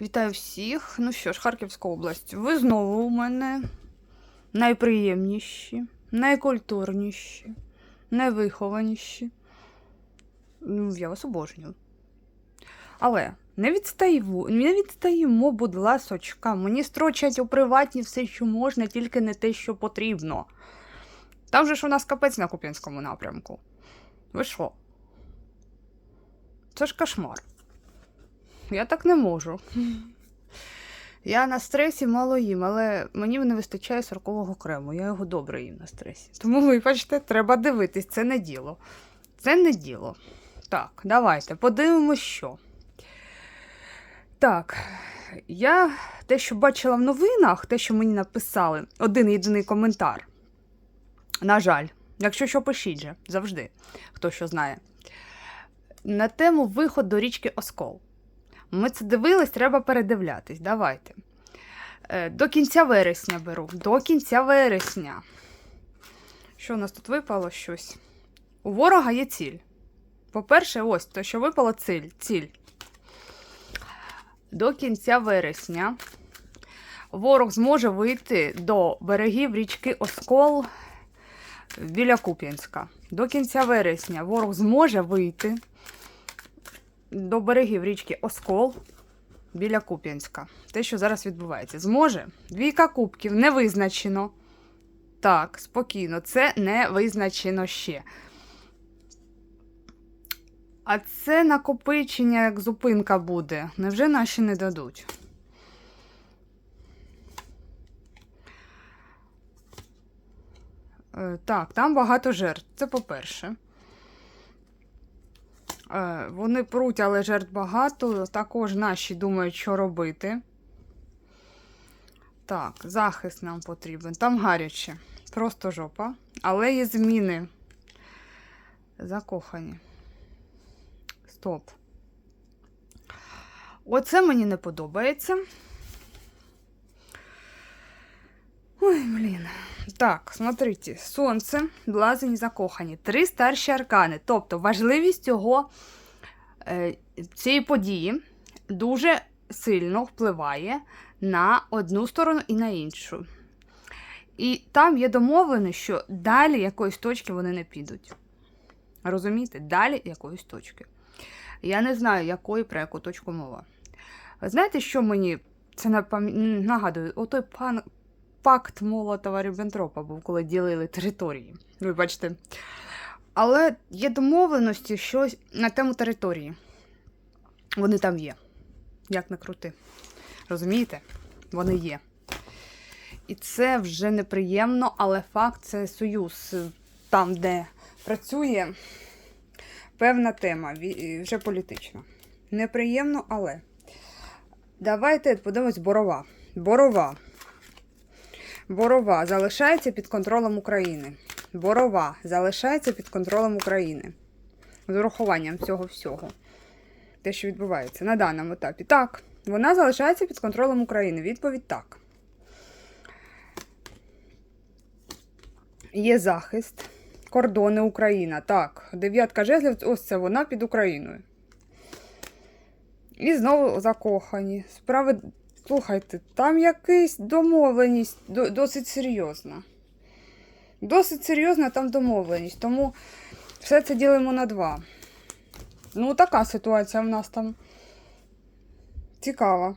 Вітаю всіх. Ну що ж, Харківська область. Ви знову у мене найприємніші, найкультурніші, найвихованіші. Ну, я вас обожнюю. Але не відстаємо, не відстаємо, будь ласочка. Мені строчать у приватні все, що можна, тільки не те, що потрібно. Там же ж у нас капець на Куп'янському напрямку. Ви що? Це ж кошмар. Я так не можу. Я на стресі мало їм, але мені не вистачає соркового крему. Я його добре їм на стресі. Тому, ви бачите, треба дивитись, це не діло. Це не діло. Так, давайте подивимось, що. Так, я те, що бачила в новинах, те, що мені написали, один єдиний коментар. На жаль, якщо що пишіть же, завжди, хто що знає. На тему виход до річки Оскол. Ми це дивились, треба передивлятись. Давайте. Е, До кінця вересня беру. До кінця вересня. Що у нас тут випало щось? У ворога є ціль. По-перше, ось то, що випало ціль. ціль. До кінця вересня ворог зможе вийти до берегів річки Оскол біля Куп'янська. До кінця вересня ворог зможе вийти до берегів річки Оскол біля Куп'янська. Те, що зараз відбувається. Зможе? Двійка кубків не визначено. Так, спокійно, це не визначено ще. А це накопичення, як зупинка буде. Невже наші не дадуть? Е, Так, там багато жертв. Це по-перше. Е, Вони пруть, але жертв багато. Також наші думають, що робити. Так, захист нам потрібен. Там гаряче. Просто жопа. Але є зміни. Закохані. Стоп. Оце мені не подобається. Ой, блін. Так, смотрите, сонце, блазень, закохані. Три старші аркани. Тобто важливість цього, е, цієї події дуже сильно впливає на одну сторону і на іншу. І там є домовлено, що далі якоїсь точки вони не підуть. Розумієте? Далі якоїсь точки. Я не знаю, якої про яку точку мова. Знаєте, що мені це нагадує? Отой пан пакт Молотова Ріббентропа був, коли ділили території. Ви бачите. Але є домовленості щось на тему території. Вони там є. Як не крути. Розумієте? Вони є. І це вже неприємно, але факт це союз там, де працює певна тема, вже політична. Неприємно, але. Давайте подивимось борова. Борова. Борова залишається під контролем України. Борова залишається під контролем України. З урахуванням цього всього. Те, що відбувається на даному етапі. Так, вона залишається під контролем України. Відповідь так. Є захист. Кордони Україна. Так, дев'ятка жезлів, ось це вона під Україною. І знову закохані. Справи, слухайте, там якась домовленість досить серйозна. Досить серйозна там домовленість. Тому все це ділимо на два. Ну, така ситуація в нас там цікава.